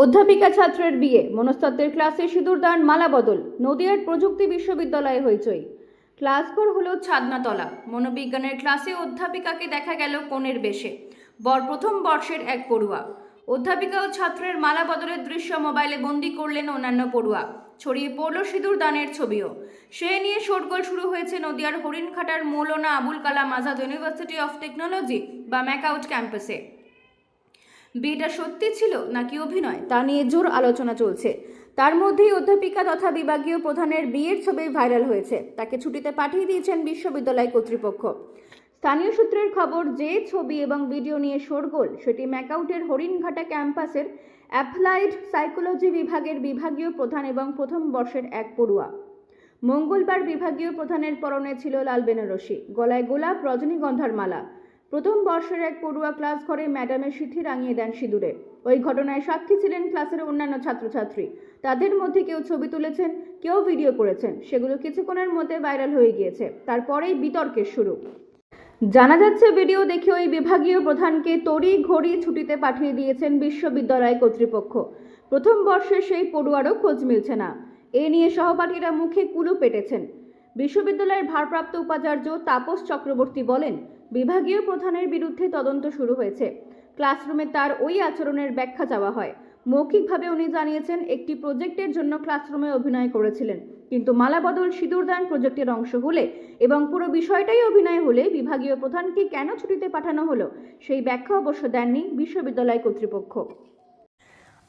অধ্যাপিকা ছাত্রের বিয়ে, মনস্তত্ত্বের ক্লাসে সিঁদুরদান মালা বদল, নদিয়ার প্রযুক্তি বিশ্ববিদ্যালয়ে হইচই। ক্লাস ঘর হলো ছাদনাতলা। মনোবিজ্ঞানের ক্লাসে অধ্যাপিকাকে দেখা গেল কোণের বেশে। বর প্রথম বর্ষের এক পড়ুয়া। অধ্যাপিকা ও ছাত্রের মালা বদলের দৃশ্য মোবাইলে বন্দি করলেন অন্যান্য পড়ুয়া। ছড়িয়ে পড়ল সিঁদুর দানের ছবিও। সে নিয়ে শোরগোল শুরু হয়েছে নদিয়ার হরিণঘাটার Maulana Abul Kalam Azad university of technology বা ম্যাকআউট ক্যাম্পাসে। বিয়েটা সত্যি ছিল নাকি অভিনয়? তা নিয়ে জোর আলোচনা চলছে। তার মধ্যেই অধ্যাপিকা তথা বিভাগীয় প্রধানের বিয়ের ছবি ভাইরাল হয়েছে। তাকে ছুটিতে পাঠিয়ে দিয়েছেন বিশ্ববিদ্যালয় কর্তৃপক্ষ। স্থানীয় সূত্রের খবর, যে ছবি এবং ভিডিও নিয়ে শোরগোল, সেটি ম্যাকাউটের হরিণঘাটা ক্যাম্পাসের অ্যাপ্লাইড সাইকোলজি বিভাগের বিভাগীয় প্রধান এবং প্রথম বর্ষের এক পড়ুয়া। মঙ্গলবার বিভাগীয় প্রধানের পরনে ছিল লাল বেনারসি, গলায় গোলাপ রজনীগন্ধার মালা। প্রথম বর্ষের এক পড়ুয়া ক্লাস ঘরে ম্যাডামের সিথি রাঙিয়ে দেন সিঁদুরে। ওই ঘটনায় সাক্ষী ছিলেন ক্লাসের অন্যান্য ছাত্রছাত্রী। তাদের মধ্যে কেউ ছবি তুলেছেন, কেউ ভিডিও করেছেন। সেগুলো কিছুক্ষণের মধ্যে ভাইরাল হয়ে গিয়েছে। তারপরেই বিতর্কের শুরু। জানা যাচ্ছে, ভিডিও দেখে ওই বিভাগীয় প্রধানকে তড়ি ঘড়ি ছুটিতে পাঠিয়ে দিয়েছেন বিশ্ববিদ্যালয় কর্তৃপক্ষ। প্রথম বর্ষে সেই পড়ুয়ারও খোঁজ মিলছে না। এ নিয়ে সহপাঠীরা মুখে কুলু পেটেছেন। বিশ্ববিদ্যালয়ের ভারপ্রাপ্ত উপাচার্য তাপস চক্রবর্তী বলেন, বিভাগীয় প্রধানের বিরুদ্ধে তদন্ত শুরু হয়েছে। ক্লাসরুমে তার ওই আচরণের ব্যাখ্যা চাওয়া হয়। মৌখিকভাবে উনি জানিয়েছেন, একটি প্রজেক্টের জন্য ক্লাসরুমে অভিনয় করেছিলেন। কিন্তু মালাবদল সিঁদুরদান প্রজেক্টের অংশ হলে এবং পুরো বিষয়টাই অভিনয় হলে বিভাগীয় প্রধানকে কেন ছুটিতে পাঠানো হলো, সেই ব্যাখ্যা অবশ্য দেননি বিশ্ববিদ্যালয় কর্তৃপক্ষ।